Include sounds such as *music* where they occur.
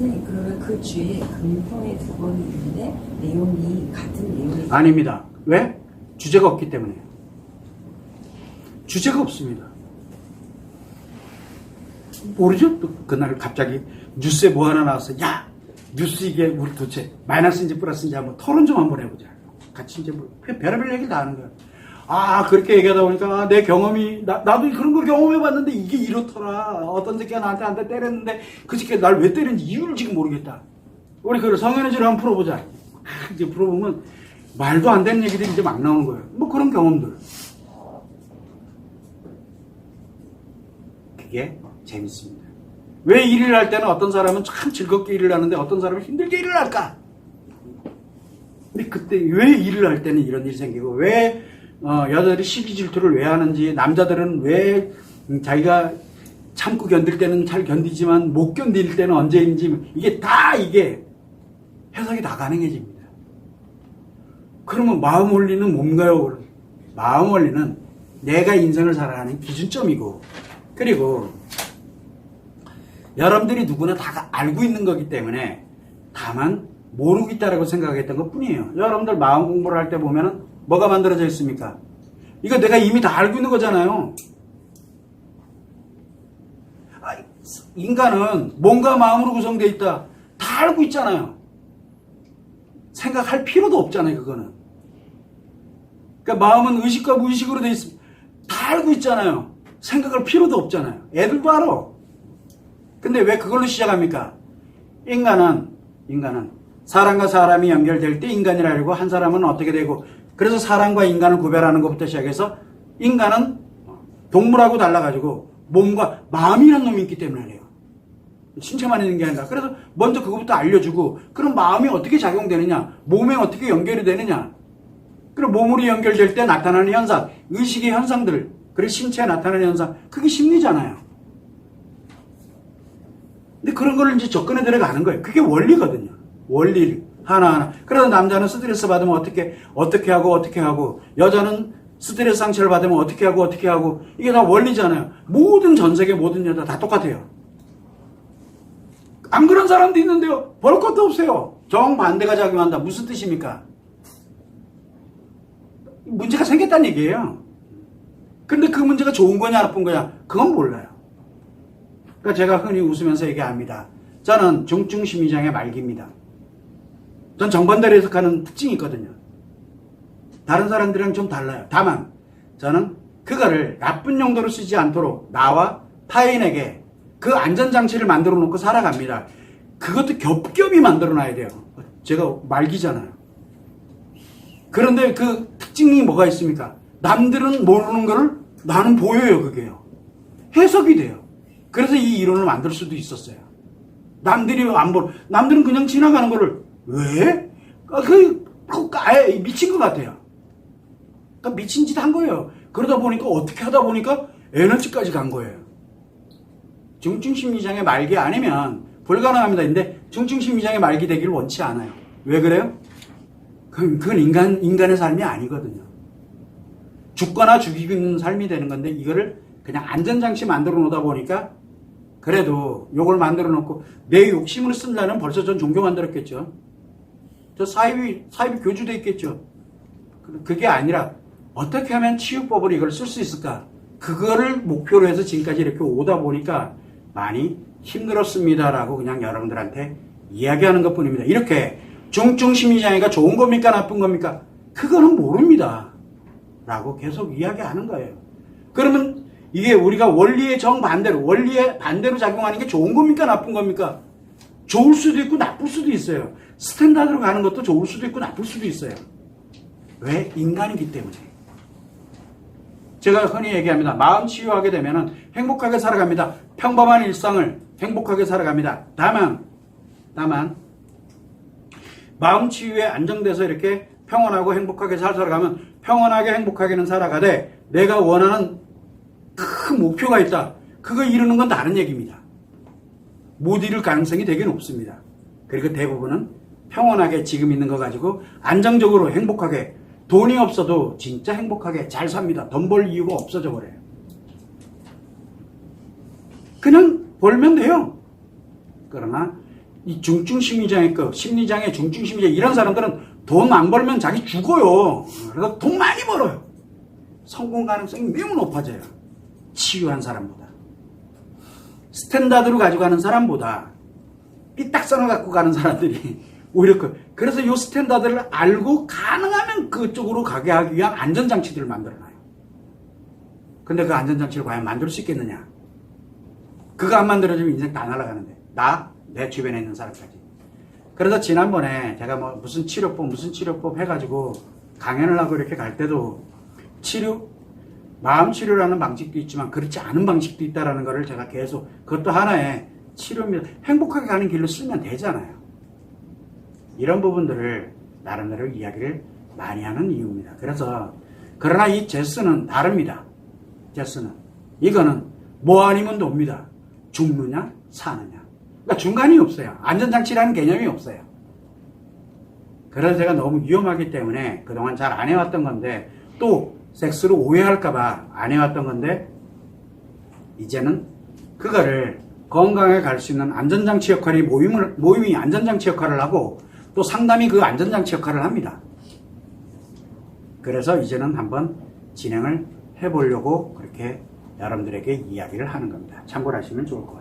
선생님 그러면 그 주에 금통에 두번 있는데 내용이 같은 내용이 아닙니다. 왜? 주제가 없기 때문에요. 주제가 없습니다. 모르죠? 또 그날 갑자기 뉴스에 뭐 하나 나와서 야 뉴스 이게 우리 도대체 마이너스인지 플러스인지 한번 토론 좀 한번 해보자. 같이 이제 뭐 별의별 얘기를 다 하는 거야. 아 그렇게 얘기하다 보니까 아, 내 경험이 나, 나도 그런 걸 경험해봤는데 이게 이렇더라. 어떤 새끼가 나한테 한테 때렸는데 그 새끼가 날 왜 때렸는지 이유를 지금 모르겠다. 우리 그질 한번 풀어보자. 아, *laughs* 이제 풀어보면 말도 안 되는 얘기들이 이제 막 나오는 거예요. 뭐 그런 경험들. 그게 재밌습니다. 왜 일을 할 때는 어떤 사람은 참 즐겁게 일을 하는데 어떤 사람은 힘들게 일을 할까? 근데 그때 왜 일을 할 때는 이런 일이 생기고 왜 어, 여자들이 시기 질투를 왜 하는지 남자들은 왜 음, 자기가 참고 견딜 때는 잘 견디지만 못 견딜 때는 언제인지 이게 다 이게 해석이 다 가능해집니다. 그러면 마음 원리는 뭔가요? 마음 원리는 내가 인생을 살아가는 기준점이고 그리고 여러분들이 누구나 다 알고 있는 거기 때문에 다만 모르고 있다라고 생각했던 것 뿐이에요. 여러분들 마음 공부를 할 때 보면은 뭐가 만들어져 있습니까? 이거 내가 이미 다 알고 있는 거잖아요. 아, 인간은 몸과 마음으로 구성되어 있다. 다 알고 있잖아요. 생각할 필요도 없잖아요, 그거는. 그러니까 마음은 의식과 무의식으로 되어 있습니다. 다 알고 있잖아요. 생각할 필요도 없잖아요. 애들도 알아. 근데 왜 그걸로 시작합니까? 인간은, 인간은 사람과 사람이 연결될 때 인간이라 그러고 한 사람은 어떻게 되고 그래서 사람과 인간을 구별하는 것부터 시작해서 인간은 동물하고 달라가지고 몸과 마음이라는 놈이 있기 때문에 그래요. 신체만 있는 게 아니라. 그래서 먼저 그것부터 알려주고 그럼 마음이 어떻게 작용되느냐 몸에 어떻게 연결이 되느냐. 그리고 몸으로 연결될 때 나타나는 현상 의식의 현상들 그리고 신체에 나타나는 현상 그게 심리잖아요. 근데 그런 걸 이제 접근해 들어가는 거예요. 그게 원리거든요. 원리 하나하나 그래서 남자는 스트레스 받으면 어떻게 어떻게 하고 어떻게 하고 여자는 스트레스 상처를 받으면 어떻게 하고 어떻게 하고 이게 다 원리잖아요 모든 전 세계 모든 여자 다 똑같아요 안 그런 사람도 있는데요. 볼 것도 없어요. 정반대가 작용한다. 무슨 뜻입니까? 문제가 생겼다는 얘기예요. 근데 그 문제가 좋은 거냐 나쁜 거냐 그건 몰라요. 그러니까 제가 흔히 웃으면서 얘기합니다. 저는 중증심리장애 말기입니다. 전 정반대로 해석하는 특징이 있거든요. 다른 사람들이랑 좀 달라요. 다만 저는 그거를 나쁜 용도로 쓰지 않도록 나와 타인에게 그 안전장치를 만들어 놓고 살아갑니다. 그것도 겹겹이 만들어 놔야 돼요. 제가 말기잖아요. 그런데 그 특징이 뭐가 있습니까? 남들은 모르는 거를 나는 보여요, 그게요. 해석이 돼요. 그래서 이 이론을 만들 수도 있었어요. 남들이 안 볼, 남들은 그냥 지나가는 거를, 왜? 아, 그, 그, 아예 미친 것 같아요. 그러니까 미친 짓 한 거예요. 그러다 보니까 어떻게 하다 보니까 에너지까지 간 거예요. 중증심리장애 말기 아니면 불가능합니다. 근데 중증심리장애 말기 되기를 원치 않아요. 왜 그래요? 그건, 그건 인간, 인간의 삶이 아니거든요. 죽거나 죽이는 삶이 되는 건데 이거를 그냥 안전장치 만들어 놓다 보니까 그래도 요걸 만들어 놓고 내 욕심을 쓴다면 벌써 전 종교 만들었겠죠. 저 사이비, 사이비 교주돼 있겠죠. 그게 아니라 어떻게 하면 치유법을 이걸 쓸 수 있을까? 그거를 목표로 해서 지금까지 이렇게 오다 보니까 많이 힘들었습니다라고 그냥 여러분들한테 이야기하는 것 뿐입니다. 이렇게 중증 심리장애가 좋은 겁니까? 나쁜 겁니까? 그거는 모릅니다. 라고 계속 이야기하는 거예요. 그러면 이게 우리가 원리의 정반대로, 원리의 반대로 작용하는 게 좋은 겁니까? 나쁜 겁니까? 좋을 수도 있고 나쁠 수도 있어요. 스탠다드로 가는 것도 좋을 수도 있고 나쁠 수도 있어요. 왜? 인간이기 때문에. 제가 흔히 얘기합니다. 마음 치유하게 되면 행복하게 살아갑니다. 평범한 일상을 행복하게 살아갑니다. 다만, 다만, 마음 치유에 안정돼서 이렇게 평온하고 행복하게 잘 살아가면 평온하게 행복하게는 살아가되 내가 원하는 큰 목표가 있다. 그거 이루는 건 다른 얘기입니다. 못 이룰 가능성이 되게 높습니다. 그리고 대부분은 평온하게 지금 있는 거 가지고 안정적으로 행복하게 돈이 없어도 진짜 행복하게 잘 삽니다. 돈 벌 이유가 없어져 버려요. 그냥 벌면 돼요. 그러나 이 중증 심리장애 급, 심리장애 중증 심리장애 이런 사람들은 돈 안 벌면 자기 죽어요. 그래서 돈 많이 벌어요. 성공 가능성이 매우 높아져요. 치유한 사람보다. 스탠다드로 가져가는 사람보다 삐딱선을 갖고 가는 사람들이 *laughs* 오히려 그, 그래서 이 스탠다드를 알고 가능하면 그쪽으로 가게 하기 위한 안전장치들을 만들어놔요. 근데 그 안전장치를 과연 만들 수 있겠느냐? 그거 안 만들어지면 인생 다 날아가는데. 나, 내 주변에 있는 사람까지. 그래서 지난번에 제가 뭐 무슨 치료법, 무슨 치료법 해가지고 강연을 하고 이렇게 갈 때도 치료, 마음 치료라는 방식도 있지만 그렇지 않은 방식도 있다라는 거를 제가 계속 그것도 하나의 치료입니다. 행복하게 가는 길로 쓰면 되잖아요. 이런 부분들을 나름대로 이야기를 많이 하는 이유입니다. 그래서 그러나 이 제스는 다릅니다. 제스는 이거는 뭐 아니면 돕니다. 죽느냐 사느냐. 그러니까 중간이 없어요. 안전장치라는 개념이 없어요. 그래서 제가 너무 위험하기 때문에 그동안 잘 안 해왔던 건데 또 섹스로 오해할까봐 안 해왔던 건데 이제는 그거를 건강에 갈 수 있는 안전장치 역할이 모임을, 모임이 안전장치 역할을 하고 또 상담이 그 안전장치 역할을 합니다. 그래서 이제는 한번 진행을 해보려고 그렇게 여러분들에게 이야기를 하는 겁니다. 참고를 하시면 좋을 것 같아요.